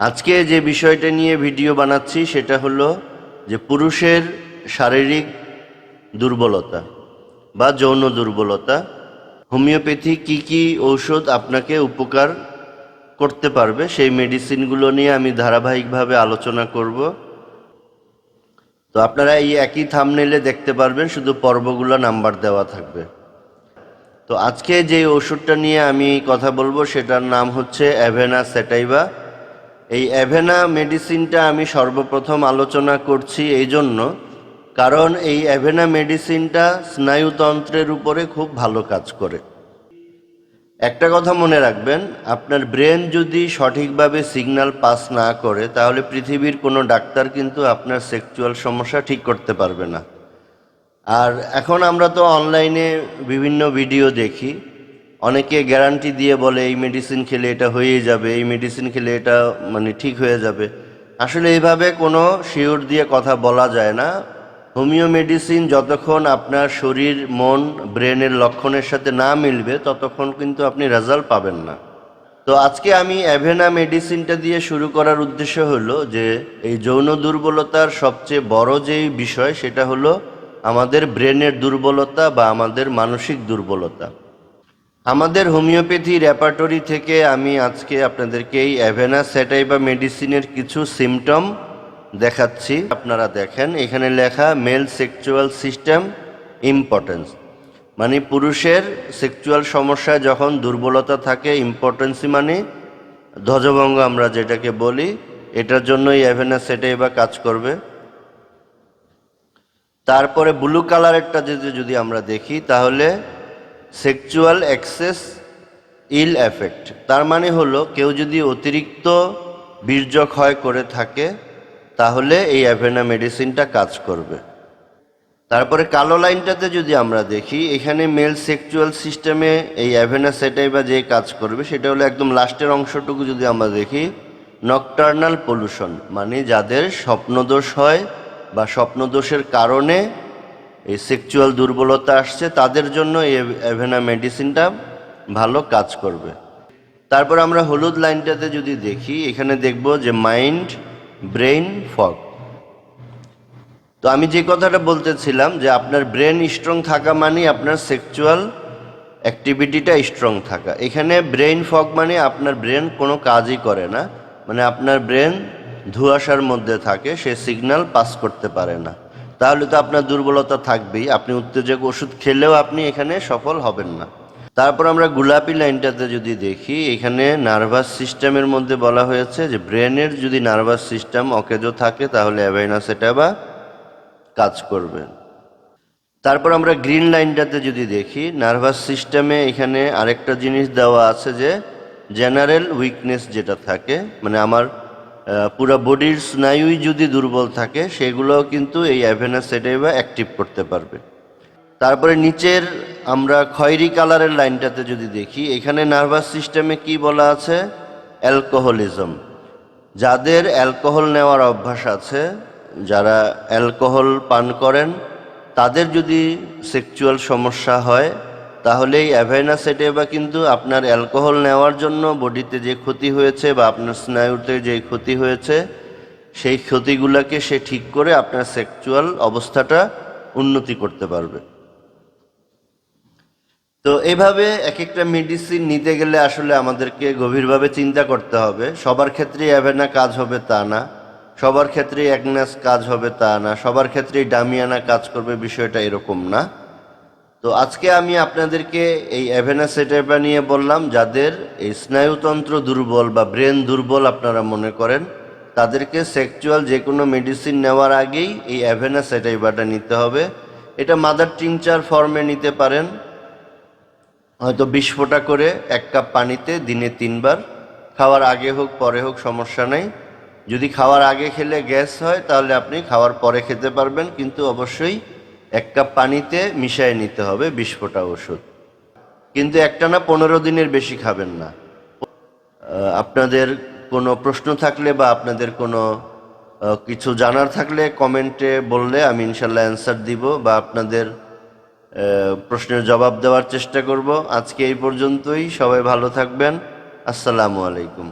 আজকে যে বিষয়টা নিয়ে ভিডিও বানাচ্ছি সেটা হলো যে পুরুষের শারীরিক দুর্বলতা বা যৌন দুর্বলতা, হোমিওপ্যাথি কি কি ঔষধ আপনাকে উপকার করতে পারবে সেই মেডিসিনগুলো নিয়ে আমি ধারাবাহিকভাবে আলোচনা করব। তো আপনারা এই একই থামনেলে দেখতে পারবেন, শুধু পর্বগুলো নাম্বার দেওয়া থাকবে। তো আজকে যে ওষুধটা নিয়ে আমি কথা বলব, সেটার নাম হচ্ছে অ্যাভেনা সেটাইবা এই অ্যাভেনা মেডিসিনটা আমি সর্বপ্রথম আলোচনা করছি এই জন্য, কারণ এই অ্যাভেনা মেডিসিনটা স্নায়ুতন্ত্রের উপরে খুব ভালো কাজ করে। একটা কথা মনে রাখবেন, আপনার ব্রেন যদি সঠিকভাবে সিগন্যাল পাস না করে, তাহলে পৃথিবীর কোনো ডাক্তার কিন্তু আপনার সেক্সুয়াল সমস্যা ঠিক করতে পারবে না। আর এখন আমরা তো অনলাইনে বিভিন্ন ভিডিও দেখি অনেকে গ্যারান্টি দিয়ে বলে, এই মেডিসিন খেলে এটা হয়েই যাবে, এই মেডিসিন খেলে এটা মানে ঠিক হয়ে যাবে। আসলে এইভাবে কোনো শিওর দিয়ে কথা বলা যায় না। হোমিও মেডিসিন যতক্ষণ আপনার শরীর, মন, ব্রেনের লক্ষণের সাথে না মিলবে, ততক্ষণ কিন্তু আপনি রেজাল্ট পাবেন না। তো আজকে আমি অ্যাভেনা মেডিসিনটা দিয়ে শুরু করার উদ্দেশ্য হলো যে, এই যৌন দুর্বলতার সবচেয়ে বড় যেই বিষয়, সেটা হলো আমাদের ব্রেনের দুর্বলতা বা আমাদের মানসিক দুর্বলতা। আমাদের হোমিওপ্যাথি রেপার্টরি থেকে আমি আজকে আপনাদেরকে এই অ্যাভেনা স্যাটাইবা মেডিসিনের কিছু সিমটম দেখাচ্ছি। আপনারা দেখেন, এখানে লেখা মেল সেক্সুয়াল সিস্টেম ইম্পর্টেন্স মানে পুরুষের সেক্সুয়াল সমস্যায় যখন দুর্বলতা থাকে ইম্পর্টেন্সি মানে ধ্বজভঙ্গ আমরা যেটাকে বলি, এটার জন্য এই অ্যাভেনা সেটাইবা কাজ করবে। তারপরে ব্লু কালারেরটা যদি আমরা দেখি, তাহলে সেক্সুয়াল অ্যাক্সেস ইল এফেক্ট তার মানে হলো, কেউ যদি অতিরিক্ত বীর্যক্ষয় করে থাকে, তাহলে এই অ্যাভেনা মেডিসিনটা কাজ করবে। তারপরে কালো লাইনটাতে যদি আমরা দেখি, এখানে মেল সেক্সুয়াল সিস্টেমে এই অ্যাভেনা সেটাই বা যে কাজ করবে, সেটা হলো একদম লাস্টের অংশটুকু যদি আমরা দেখি নকটার্নাল পলিউশন মানে যাদের স্বপ্নদোষ হয় বা স্বপ্নদোষের কারণে এই সেক্সুয়াল দুর্বলতা আসছে, তাদের জন্য এই অ্যাভেনা মেডিসিনটা ভালো কাজ করবে। তারপর আমরা হলুদ লাইনটাতে যদি দেখি, এখানে দেখব যে মাইন্ড ব্রেইন ফগ তো আমি যে কথাটা বলতেছিলাম যে আপনার ব্রেন স্ট্রং থাকা মানে আপনার সেক্সুয়াল অ্যাক্টিভিটিটা স্ট্রং থাকা। এখানে ব্রেইন ফগ মানে আপনার ব্রেন কোনো কাজই করে না। মানে আপনার ব্রেন ধুয়াশার মধ্যে থাকে, সে সিগন্যাল পাস করতে পারে না। তাহলে তো আপনার দুর্বলতা থাকবেই। আপনি উত্তেজক ওষুধ খেলেও আপনি এখানে সফল হবেন না। তারপর আমরা গোলাপি লাইনটাতে যদি দেখি, এখানে নার্ভাস সিস্টেমের মধ্যে বলা হয়েছে যে, ব্রেনের যদি নার্ভাস সিস্টেম অকেজো থাকে, তাহলে অ্যাভাইনাস এটা বা কাজ করবে। তারপর আমরা গ্রিন লাইনটাতে যদি দেখি, নার্ভাস সিস্টেমে এখানে আরেকটা জিনিস দেওয়া আছে যে, জেনারেল উইকনেস যেটা থাকে মানে আমার পুরো বডির স্নায়ুই যদি দুর্বল থাকে, সেগুলোও কিন্তু এই অ্যাভেনা সেটাইবা অ্যাক্টিভ করতে পারবে। তারপরে নিচের আমরা খয়েরি কালারের লাইনটাতে যদি দেখি, এখানে নার্ভাস সিস্টেমে কি বলা আছে? অ্যালকোহলিজম। যাদের অ্যালকোহল নেওয়ার অভ্যাস আছে, যারা অ্যালকোহল পান করেন, তাদের যদি সেক্সুয়াল সমস্যা হয় তাহলে এই অ্যাভাইনা সেটেবা কিন্তু আপনার অ্যালকোহল নেওয়ার জন্য বডিতে যে ক্ষতি হয়েছে বা আপনার স্নায়ুতে যে ক্ষতি হয়েছে, সেই ক্ষতিগুলোকে সে ঠিক করে আপনার সেক্সুয়াল অবস্থাটা উন্নতি করতে পারবে। তো এইভাবে এক একটা মেডিসিন নিতে গেলে আসলে আমাদেরকে গভীরভাবে চিন্তা করতে হবে। সবার ক্ষেত্রেই অ্যাভেনা কাজ হবে তা না। সবার ক্ষেত্রেই অ্যাগনাস কাজ হবে তা না। সবার ক্ষেত্রেই ডামিয়ানা কাজ করবে বিষয়টা এরকম না। তো আজকে আমি আপনাদেরকে এই অ্যাভেনা সেটেপা নিয়ে বললাম, যাদের এই স্নায়ুতন্ত্র দুর্বল বা ব্রেন দুর্বল আপনারা মনে করেন, তাদেরকে সেক্সুয়াল যে কোনো মেডিসিন নেওয়ার আগেই এই অ্যাভেনা সেটাইবাটা নিতে হবে। এটা মাদার টিংচার ফর্মে নিতে পারেন। হয়তো বিশ ফোঁটা করে এক কাপ পানিতে দিনে তিনবার। খাওয়ার আগে হোক, পরে হোক, সমস্যা নেই। যদি খাওয়ার আগে খেলে গ্যাস হয়, তাহলে আপনি খাওয়ার পরে খেতে পারবেন, কিন্তু অবশ্যই এক কাপ পানিতে মিশিয়ে নিতে হবে বিশ ফোঁটা ওষুধ। কিন্তু একটা না পনেরো দিনের বেশি খাবেন না। আপনাদের কোনো প্রশ্ন থাকলে বা আপনাদের কোনো কিছু জানার থাকলে কমেন্টে বললে আমি ইনশাল্লাহ অ্যান্সার দিব বা আপনাদের প্রশ্নের জবাব দেওয়ার চেষ্টা করব। আজকে এই পর্যন্তই। সবাই ভালো থাকবেন। আসসালামু আলাইকুম।